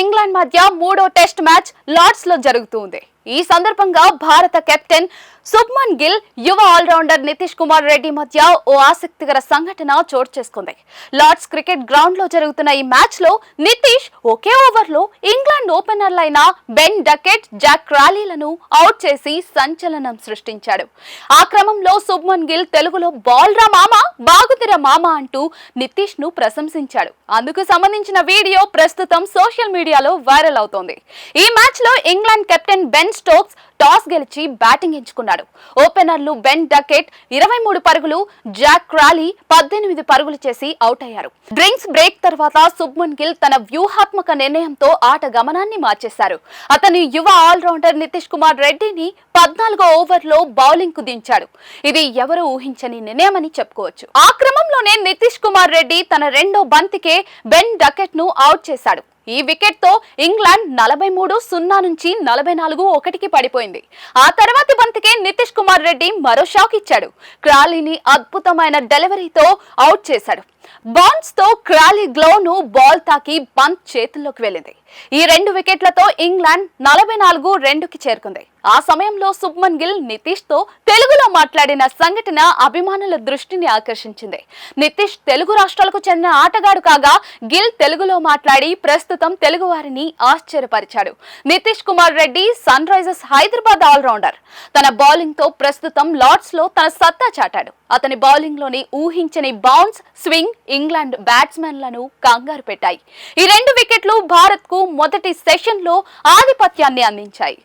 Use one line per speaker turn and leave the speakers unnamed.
England మధ్య మూడో test match లార్డ్స్లో జరుగుతుంది ఈ సందర్భంగా భారత కెప్టెన్ శుభ్మన్ గిల్ యువ ఆల్రౌండర్ నితీష్ కుమార్ రెడ్డి మధ్య ఓ ఆసక్తికర సంఘటన చోటు చేసుకుంది. లార్డ్స్ క్రికెట్ గ్రౌండ్లో జరుగుతున్న ఈ మ్యాచ్లో నితీష్ ఒకే ఓవర్లో ఇంగ్లాండ్ ఓపెనర్లైన బెన్ డకెట్ జాక్ రాలీలను అవుట్ చేసి సంచలనం సృష్టించాడు. ఆ క్రమంలో శుభ్మన్ గిల్ తెలుగులో బాల్ రా మామ బాగుతిర మామ అంటూ నితీష్ను ప్రశంసించాడు. అందుకు సంబంధించిన వీడియో ప్రస్తుతం సోషల్ మీడియాలో వైరల్ అవుతోంది. ఈ మ్యాచ్లో England captain Ben Stokes toss గెలిచి బ్యాటింగ్ ఎంచుకున్నాడు. ఓపెనర్లు బెన్ డకెట్ ఇరవై మూడు పరుగులు జాక్ క్రాలీ పద్దెనిమిది పరుగులు చేసి అవుట్ అయ్యారు. డ్రింక్స్ బ్రేక్ తర్వాత సుబ్మన్ గిల్ తన వ్యూహాత్మక నిర్ణయంతో ఆట గమనాన్ని మార్చేశారు. అతని యువ ఆల్రౌండర్ నితీష్ కుమార్ రెడ్డిని పద్నాలుగో ఓవర్లో బౌలింగ్కు దించాడు. ఇది ఎవరు ఊహించని నిర్ణయమని చెప్పుకోవచ్చు. ఆ క్రమంలోనే నితీష్ కుమార్ రెడ్డి తన రెండో బంతికే బెన్ డకెట్ను అవుట్ చేశాడు. ఈ వికెట్తో ఇంగ్లాండ్ నలభై మూడు సున్నా నుంచి నలభై నాలుగు ఒకటికి పడిపోయింది. ఆ తర్వాతి బంతికే నితీష్ కుమార్ రెడ్డి మరో షాక్ ఇచ్చాడు. క్రాలీని అద్భుతమైన డెలివరీతో అవుట్ చేశాడు. బాన్స్తో క్రాలీ గ్లో ను బాల్ తాకి బంత్ చేతుల్లోకి వెళ్ళింది. ఈ రెండు వికెట్లతో ఇంగ్లాండ్ నలభై నాలుగు రెండుకి చేరుకుంది. ఆ సమయంలో సుబ్మన్ గిల్ నితీష్తో తెలుగులో మాట్లాడిన సంఘటన అభిమానుల దృష్టిని ఆకర్షించింది. నితీష్ తెలుగు రాష్ట్రాలకు చెందిన ఆటగాడు కాగా గిల్ తెలుగులో మాట్లాడి ప్రస్తుతం తెలుగు వారిని ఆశ్చర్యపరిచాడు. Nitish Kumar Reddy Sunrisers Hyderabad all rounder. తన బౌలింగ్తో ప్రస్తుతం లార్డ్స్లో తన సత్తా చాటాడు. అతని బౌలింగ్లోని ఊహించని బౌన్స్ స్వింగ్ ఇంగ్లాండ్ బ్యాట్స్మెన్లను కంగారు పెట్టాయి. ఈ రెండు వికెట్లు భారత్కు మొదటి సెషన్లో ఆధిపత్యాన్ని అందించాయి.